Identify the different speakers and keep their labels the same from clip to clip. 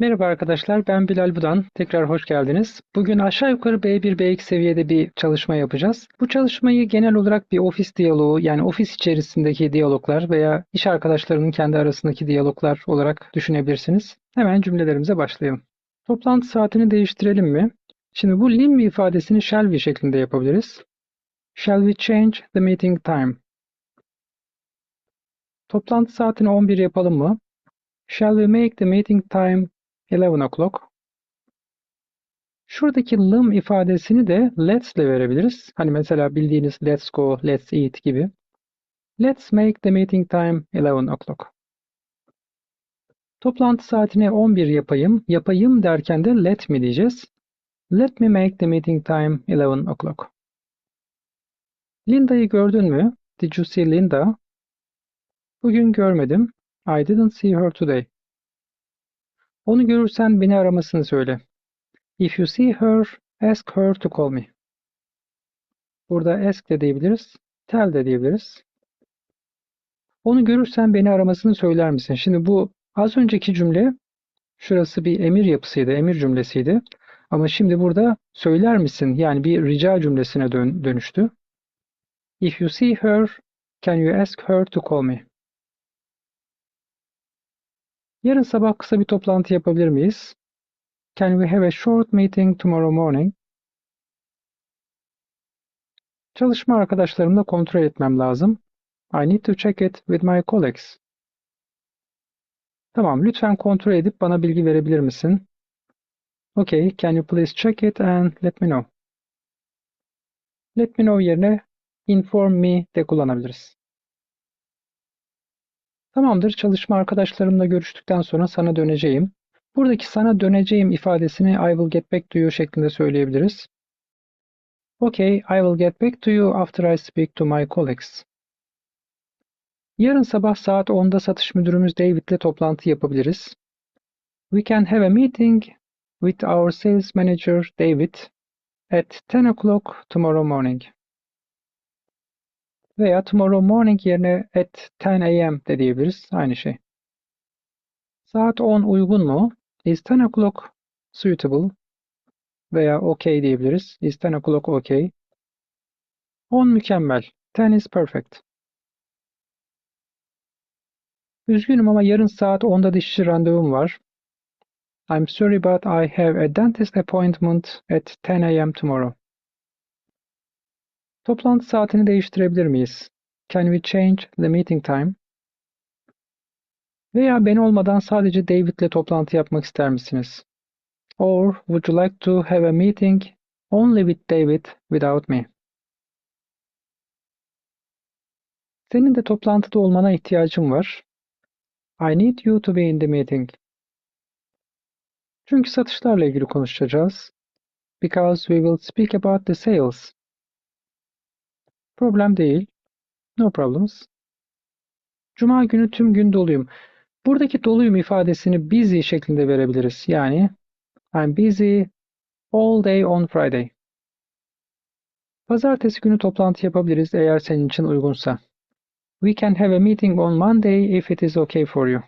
Speaker 1: Merhaba arkadaşlar, ben Bilal Budan. Tekrar hoş geldiniz. Bugün aşağı yukarı B1, B2 seviyede bir çalışma yapacağız. Bu çalışmayı genel olarak bir ofis diyaloğu, yani ofis içerisindeki diyaloglar veya iş arkadaşlarının kendi arasındaki diyaloglar olarak düşünebilirsiniz. Hemen cümlelerimize başlayalım. Toplantı saatini değiştirelim mi? Şimdi bu lim ifadesini shall we şeklinde yapabiliriz. Shall we change the meeting time? Toplantı saatini 11 yapalım mı? Shall we make the meeting time 11 o'clock. Şuradaki lim ifadesini de let's ile verebiliriz. Hani mesela bildiğiniz let's go, let's eat gibi. Let's make the meeting time 11 o'clock. Toplantı saatini 11 yapayım. Yapayım derken de let me diyeceğiz. Let me make the meeting time 11 o'clock. Linda'yı gördün mü? Did you see Linda? Bugün görmedim. I didn't see her today. Onu görürsen beni aramasını söyle. If you see her, ask her to call me. Burada ask de diyebiliriz, tell de diyebiliriz. Onu görürsen beni aramasını söyler misin? Şimdi bu az önceki cümle şurası bir emir yapısıydı, emir cümlesiydi. Ama şimdi burada söyler misin? Yani bir rica cümlesine dön dönüştü. If you see her, can you ask her to call me? Yarın sabah kısa bir toplantı yapabilir miyiz? Can we have a short meeting tomorrow morning? Çalışma arkadaşlarımla kontrol etmem lazım. I need to check it with my colleagues. Tamam, lütfen kontrol edip bana bilgi verebilir misin? Okay, can you please check it and let me know? Let me know yerine inform me de kullanabiliriz. Tamamdır, çalışma arkadaşlarımla görüştükten sonra sana döneceğim. Buradaki sana döneceğim ifadesini I will get back to you şeklinde söyleyebiliriz. Okay, I will get back to you after I speak to my colleagues. Yarın sabah saat 10'da satış müdürümüz David'le toplantı yapabiliriz. We can have a meeting with our sales manager David at 10 o'clock tomorrow morning. Veya tomorrow morning yerine at 10 a.m. de diyebiliriz. Aynı şey. Saat 10 uygun mu? Is 10 o'clock suitable? Veya okay diyebiliriz. Is 10 o'clock okay? 10 mükemmel. 10 is perfect. Üzgünüm ama yarın saat 10'da dişçi randevum var. I'm sorry but I have a dentist appointment at 10 a.m. tomorrow. Toplantı saatini değiştirebilir miyiz? Can we change the meeting time? Veya ben olmadan sadece David'le toplantı yapmak ister misiniz? Or would you like to have a meeting only with David without me? Senin de toplantıda olmana ihtiyacım var. I need you to be in the meeting. Çünkü satışlarla ilgili konuşacağız. Because we will speak about the sales. Problem değil. No problems. Cuma günü tüm gün doluyum. Buradaki doluyum ifadesini busy şeklinde verebiliriz. Yani I'm busy all day on Friday. Pazartesi günü toplantı yapabiliriz eğer senin için uygunsa. We can have a meeting on Monday if it is okay for you.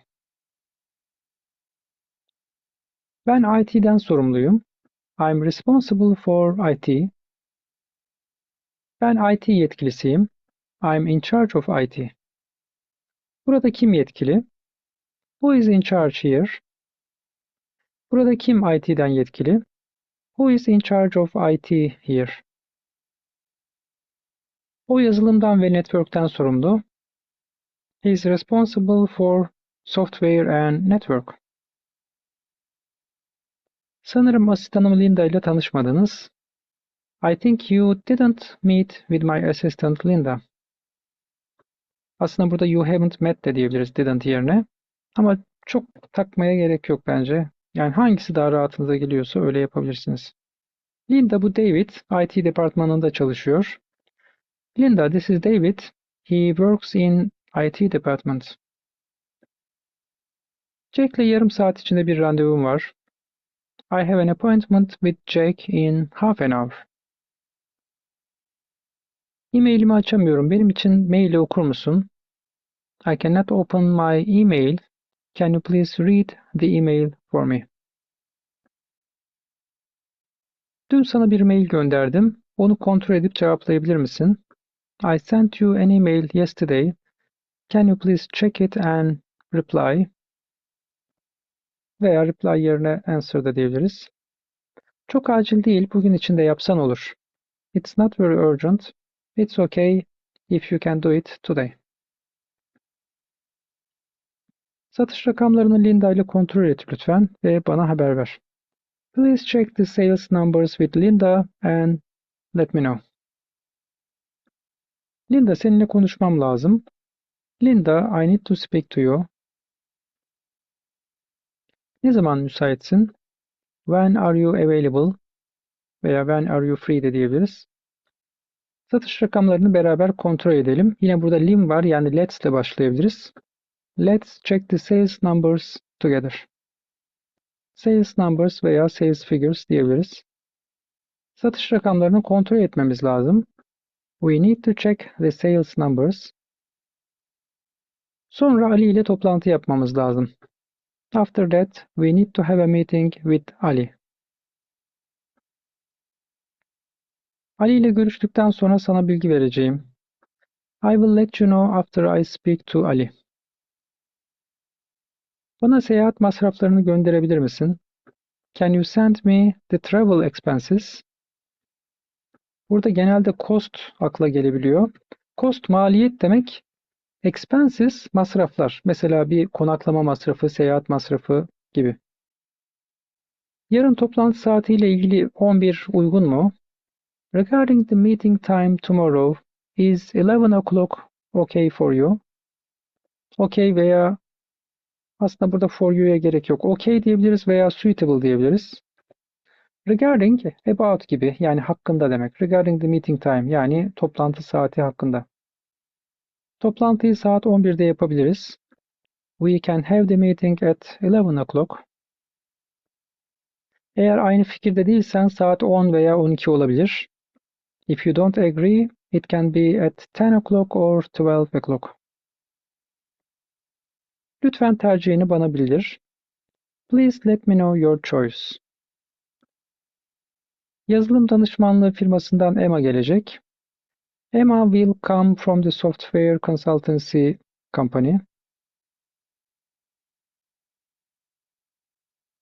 Speaker 1: Ben IT'den sorumluyum. I'm responsible for IT. Ben IT yetkilisiyim. I'm in charge of IT. Burada kim yetkili? Who is in charge here? Burada kim IT'den yetkili? Who is in charge of IT here? O yazılımdan ve network'ten sorumlu. He is responsible for software and network. Sanırım asistanım Linda ile tanışmadınız. I think you didn't meet with my assistant Linda. Aslında burada you haven't met de diyebiliriz didn't yerine. Ama çok takmaya gerek yok bence. Yani hangisi daha rahatınıza geliyorsa öyle yapabilirsiniz. Linda bu David. IT departmanında çalışıyor. Linda, this is David. He works in IT department. Jack'le yarım saat içinde bir randevum var. I have an appointment with Jack in half an hour. E-mailimi açamıyorum. Benim için maili okur musun? I cannot open my email. Can you please read the email for me? Dün sana bir mail gönderdim. Onu kontrol edip cevaplayabilir misin? I sent you an email yesterday. Can you please check it and reply? Veya reply yerine answer da diyebiliriz. Çok acil değil, bugün içinde yapsan olur. It's not very urgent. It's okay if you can do it today. Satış rakamlarını Linda ile kontrol et lütfen ve bana haber ver. Please check the sales numbers with Linda and let me know. Linda seninle konuşmam lazım. Linda, I need to speak to you. Ne zaman müsaitsin? When are you available? Veya when are you free de diyebiliriz. Satış rakamlarını beraber kontrol edelim. Yine burada lim var yani let's ile başlayabiliriz. Let's check the sales numbers together. Sales numbers veya sales figures diyebiliriz. Satış rakamlarını kontrol etmemiz lazım. We need to check the sales numbers. Sonra Ali ile toplantı yapmamız lazım. After that, we need to have a meeting with Ali. Ali ile görüştükten sonra sana bilgi vereceğim. I will let you know after I speak to Ali. Bana seyahat masraflarını gönderebilir misin? Can you send me the travel expenses? Burada genelde cost akla gelebiliyor. Cost maliyet demek. Expenses masraflar. Mesela bir konaklama masrafı, seyahat masrafı gibi. Yarın toplantı saatiyle ilgili 11 uygun mu? Regarding the meeting time tomorrow, is 11 o'clock okay for you? Okay veya aslında burada for you'ya gerek yok. Okay diyebiliriz veya suitable diyebiliriz. Regarding, about gibi yani hakkında demek. Regarding the meeting time yani toplantı saati hakkında. Toplantıyı saat 11'de yapabiliriz. We can have the meeting at 11 o'clock. Eğer aynı fikirde değilsen saat 10 veya 12 olabilir. If you don't agree, it can be at 10 o'clock or 12 o'clock. Lütfen tercihini bana bildir. Please let me know your choice. Yazılım danışmanlığı firmasından Emma gelecek. Emma will come from the software consultancy company.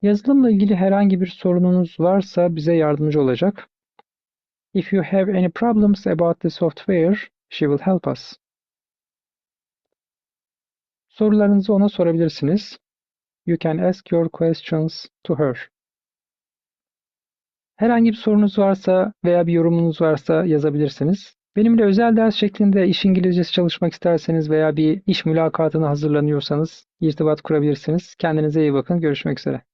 Speaker 1: Yazılımla ilgili herhangi bir sorununuz varsa bize yardımcı olacak. If you have any problems about the software, she will help us. Sorularınızı ona sorabilirsiniz. You can ask your questions to her. Herhangi bir sorunuz varsa veya bir yorumunuz varsa yazabilirsiniz. Benimle özel ders şeklinde iş İngilizcesi çalışmak isterseniz veya bir iş mülakatına hazırlanıyorsanız irtibat kurabilirsiniz. Kendinize iyi bakın. Görüşmek üzere.